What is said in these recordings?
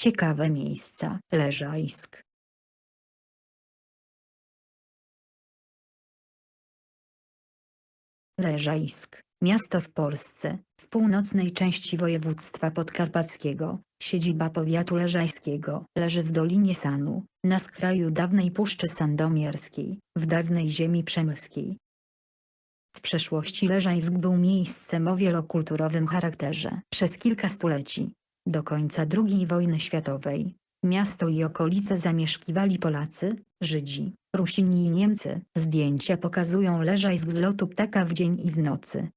Ciekawe miejsca. Leżajsk. Leżajsk, miasto w Polsce, w północnej części województwa podkarpackiego, siedziba powiatu leżajskiego, leży w Dolinie Sanu, na skraju dawnej Puszczy Sandomierskiej, w dawnej ziemi przemyskiej. W przeszłości Leżajsk był miejscem o wielokulturowym charakterze. Przez kilka stuleci, do końca II wojny światowej, miasto i okolice zamieszkiwali Polacy, Żydzi, Rusini i Niemcy. Zdjęcia pokazują Leżajsk z lotu ptaka w dzień i w nocy.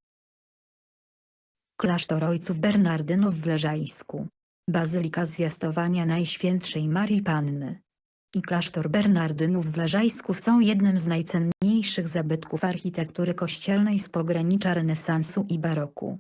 Klasztor ojców Bernardynów w Leżajsku. Bazylika Zwiastowania Najświętszej Marii Panny i klasztor Bernardynów w Leżajsku są jednym z najcenniejszych zabytków architektury kościelnej z pogranicza renesansu i baroku.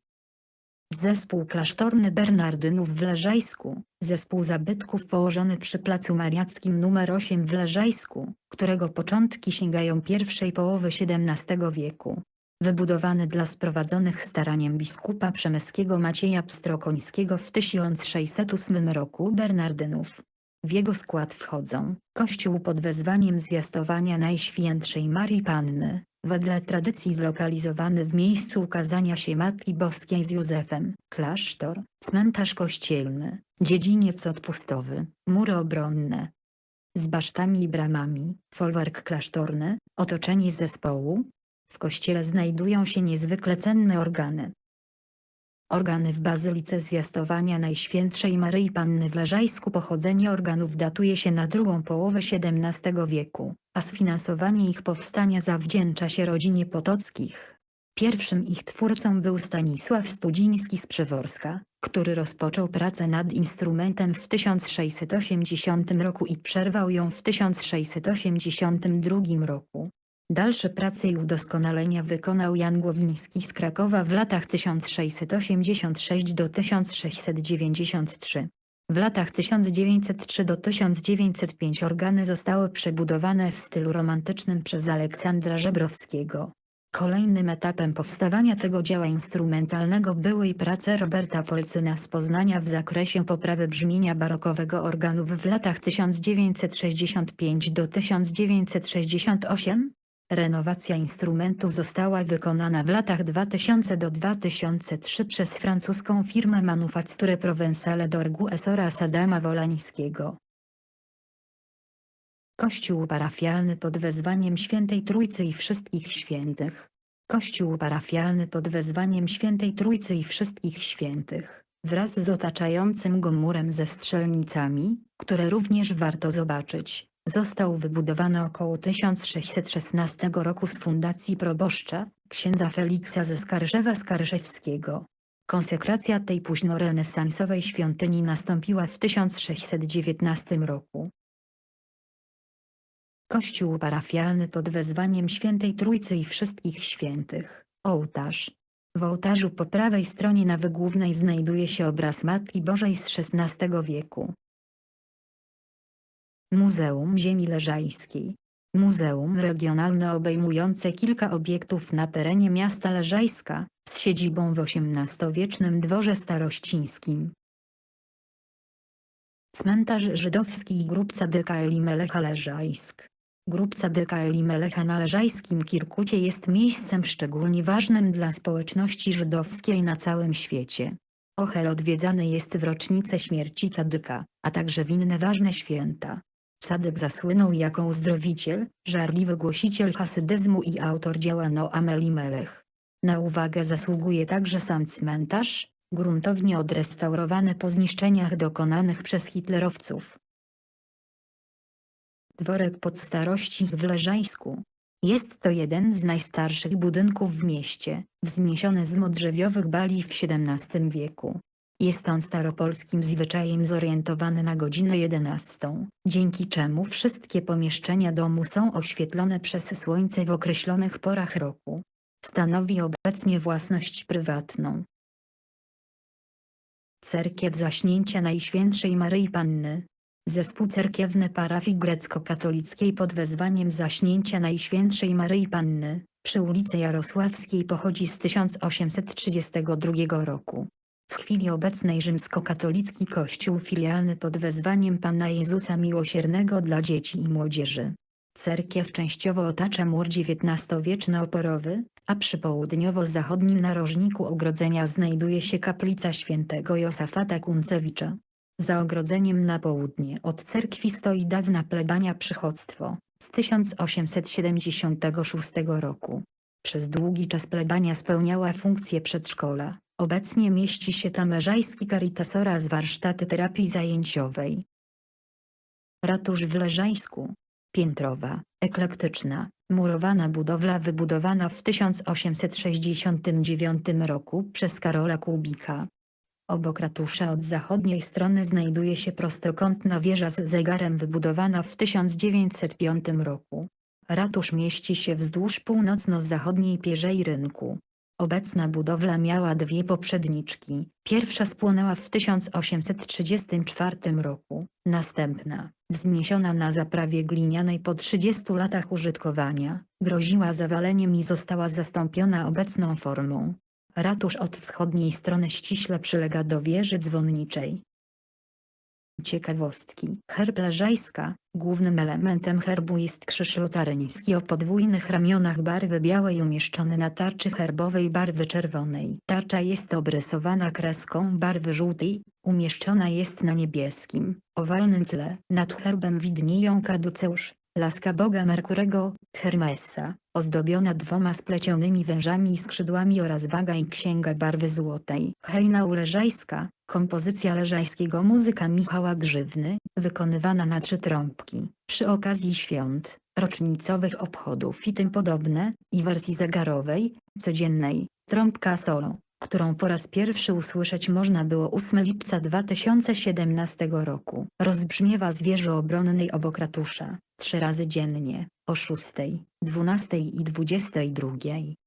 Zespół klasztorny Bernardynów w Leżajsku, zespół zabytków położony przy Placu Mariackim nr 8 w Leżajsku, którego początki sięgają pierwszej połowy XVII wieku. Wybudowany dla sprowadzonych staraniem biskupa przemyskiego Macieja Pstrokońskiego w 1608 roku Bernardynów. W jego skład wchodzą kościół pod wezwaniem zwiastowania Najświętszej Marii Panny, wedle tradycji zlokalizowany w miejscu ukazania się Matki Boskiej z Józefem, klasztor, cmentarz kościelny, dziedziniec odpustowy, mury obronne. Z basztami i bramami, folwark klasztorny, otoczenie zespołu. W kościele znajdują się niezwykle cenne organy. Organy w Bazylice Zwiastowania Najświętszej Maryi Panny w Leżajsku Pochodzenie organów datuje się na drugą połowę XVII wieku, a sfinansowanie ich powstania zawdzięcza się rodzinie Potockich. Pierwszym ich twórcą był Stanisław Studziński z Przeworska, który rozpoczął pracę nad instrumentem w 1680 roku i przerwał ją w 1682 roku. Dalsze prace i udoskonalenia wykonał Jan Głowiński z Krakowa w latach 1686 do 1693. W latach 1903 do 1905 organy zostały przebudowane w stylu romantycznym przez Aleksandra Żebrowskiego. Kolejnym etapem powstawania tego dzieła instrumentalnego były i prace Roberta Polcyna z Poznania w zakresie poprawy brzmienia barokowego organów w latach 1965 do 1968. Renowacja instrumentu została wykonana w latach 2000 do 2003 przez francuską firmę Manufacture Provençale d'Orgues oraz Adama Wolańskiego. Kościół parafialny pod wezwaniem Świętej Trójcy i Wszystkich Świętych. Kościół parafialny pod wezwaniem Świętej Trójcy i Wszystkich Świętych, wraz z otaczającym go murem ze strzelnicami, które również warto zobaczyć, został wybudowany około 1616 roku z fundacji proboszcza, księdza Feliksa ze Skarżewa Skarżewskiego. Konsekracja tej późnorenesansowej świątyni nastąpiła w 1619 roku. Kościół parafialny pod wezwaniem Świętej Trójcy i Wszystkich Świętych, ołtarz. W ołtarzu po prawej stronie nawy głównej znajduje się obraz Matki Bożej z XVI wieku. Muzeum Ziemi Leżajskiej. Muzeum regionalne obejmujące kilka obiektów na terenie miasta Leżajska, z siedzibą w XVIII-wiecznym dworze starościńskim. Cmentarz żydowski i grób Cadyka Elimelecha Leżajsk. Grób Cadyka Elimelecha na Leżajskim Kirkucie jest miejscem szczególnie ważnym dla społeczności żydowskiej na całym świecie. Ochel odwiedzany jest w rocznicę śmierci Cadyka, a także w inne ważne święta. Cadyk zasłynął jako uzdrowiciel, żarliwy głosiciel hasydyzmu i autor dzieła Noam Elimelech. Na uwagę zasługuje także sam cmentarz, gruntownie odrestaurowany po zniszczeniach dokonanych przez hitlerowców. Dworek podstarości w Leżajsku. Jest to jeden z najstarszych budynków w mieście, wzniesiony z modrzewiowych bali w XVII wieku. Jest on staropolskim zwyczajem zorientowany na godzinę 11, dzięki czemu wszystkie pomieszczenia domu są oświetlone przez słońce w określonych porach roku. Stanowi obecnie własność prywatną. Cerkiew Zaśnięcia Najświętszej Maryi Panny Zespół cerkiewny parafii grecko-katolickiej pod wezwaniem Zaśnięcia Najświętszej Maryi Panny przy ulicy Jarosławskiej pochodzi z 1832 roku. W chwili obecnej rzymskokatolicki kościół filialny pod wezwaniem Pana Jezusa Miłosiernego dla dzieci i młodzieży. Cerkiew częściowo otacza mur XIX-wieczny oporowy, a przy południowo-zachodnim narożniku ogrodzenia znajduje się kaplica świętego Josafata Kuncewicza. Za ogrodzeniem na południe od cerkwi stoi dawna plebania przychodztwo, z 1876 roku. Przez długi czas plebania spełniała funkcję przedszkola, obecnie mieści się tam leżajski Caritas oraz warsztaty terapii zajęciowej. Ratusz w Leżajsku. Piętrowa, eklektyczna, murowana budowla wybudowana w 1869 roku przez Karola Kubika. Obok ratusza od zachodniej strony znajduje się prostokątna wieża z zegarem wybudowana w 1905 roku. Ratusz mieści się wzdłuż północno-zachodniej pierzei rynku. Obecna budowla miała dwie poprzedniczki. Pierwsza spłonęła w 1834 roku, następna, wzniesiona na zaprawie glinianej po 30 latach użytkowania, groziła zawaleniem i została zastąpiona obecną formą. Ratusz od wschodniej strony ściśle przylega do wieży dzwonniczej. Ciekawostki. Herb Leżajska. Głównym elementem herbu jest krzyż lotaryński o podwójnych ramionach barwy białej umieszczony na tarczy herbowej barwy czerwonej. Tarcza jest obrysowana kreską barwy żółtej, umieszczona jest na niebieskim, owalnym tle. Nad herbem widnieją kaduceusz, laska boga Merkurego, Hermesa, ozdobiona dwoma splecionymi wężami i skrzydłami oraz waga i księga barwy złotej. Hejna Leżajska, kompozycja leżajskiego muzyka Michała Grzywny, wykonywana na trzy trąbki, przy okazji świąt, rocznicowych obchodów i tym podobne, i wersji zegarowej, codziennej, trąbka solo, którą po raz pierwszy usłyszeć można było 8 lipca 2017 roku. Rozbrzmiewa z wieży obronnej obok ratusza, trzy razy dziennie, o 6, 12 i 22.